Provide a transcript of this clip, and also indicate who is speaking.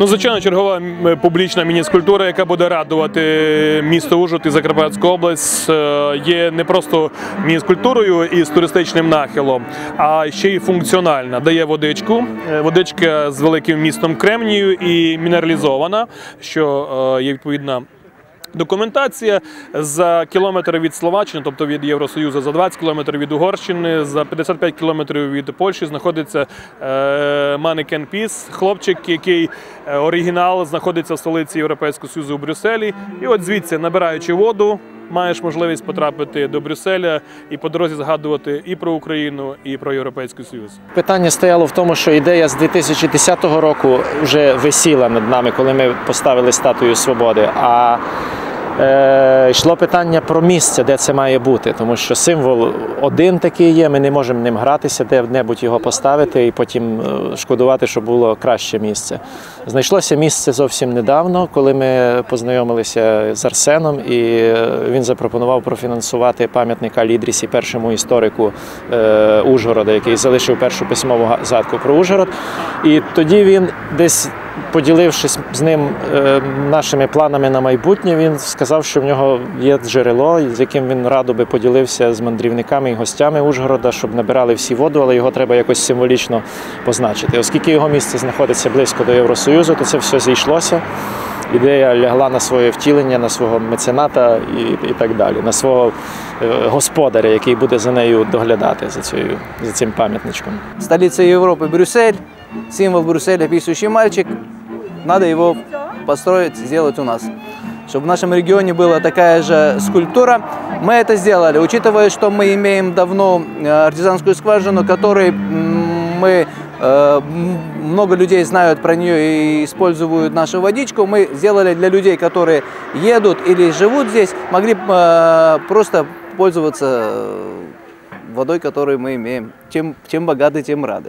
Speaker 1: Ну, звичайно, чергова публічна міні-скульптура, яка буде радувати місто Ужгород і Закарпатську область, е, є не просто міні-скульптурою із туристичним нахилом, а ще й функціональна. Дає водичку. Е, Водичка з великим містом кремнію і мінералізована, що е, є відповідна. Документація за кілометр від Словаччини, тобто від Євросоюзу, за 20 кілометрів від Угорщини, за 55 кілометрів від Польщі знаходиться е, Манекен Піс, хлопчик, який е, оригінал знаходиться в столиці Європейського Союзу у Брюсселі. І от звідси, набираючи воду, маєш можливість потрапити до Брюсселя і по дорозі згадувати і про Україну, і про Європейський Союз.
Speaker 2: Питання стояло в тому, що ідея з 2010 року вже висіла над нами, коли ми поставили статую свободи. А е, йшло питання про місце, де це має бути, тому що символ один такий є. Ми не можемо ним гратися, де-небудь його поставити і потім е, шкодувати, що було краще місце. Знайшлося місце зовсім недавно, коли ми познайомилися з Арсеном, і е, він запропонував профінансувати пам'ятник Алідрісі, першому історику е, Ужгорода, який залишив першу письмову га- згадку про Ужгород. І тоді він десь. Поділившись з ним е, нашими планами на майбутнє, він сказав, що в нього є джерело, з яким він радо би поділився з мандрівниками і гостями Ужгорода, щоб набирали всі воду, але його треба якось символічно позначити. Оскільки його місце знаходиться близько до Євросоюзу, то це все зійшлося. Ідея лягла на своє втілення, на свого мецената і, і так далі, на свого е, господаря, який буде за нею доглядати за, цією, за цим пам'ятничком.
Speaker 3: Столица Европы Брюссель, символ Брюсселя, писающий мальчик. Надо его построить, сделать у нас. Чтобы в нашем регионе была такая же скульптура. Мы это сделали, учитывая, что мы имеем давно э, артизанскую скважину, которой мы э, много людей знают про нее и используют нашу водичку. Мы сделали для людей, которые едут или живут здесь, могли э, просто пользоваться водой, которую мы имеем. Чем, чем богаты, тем рады.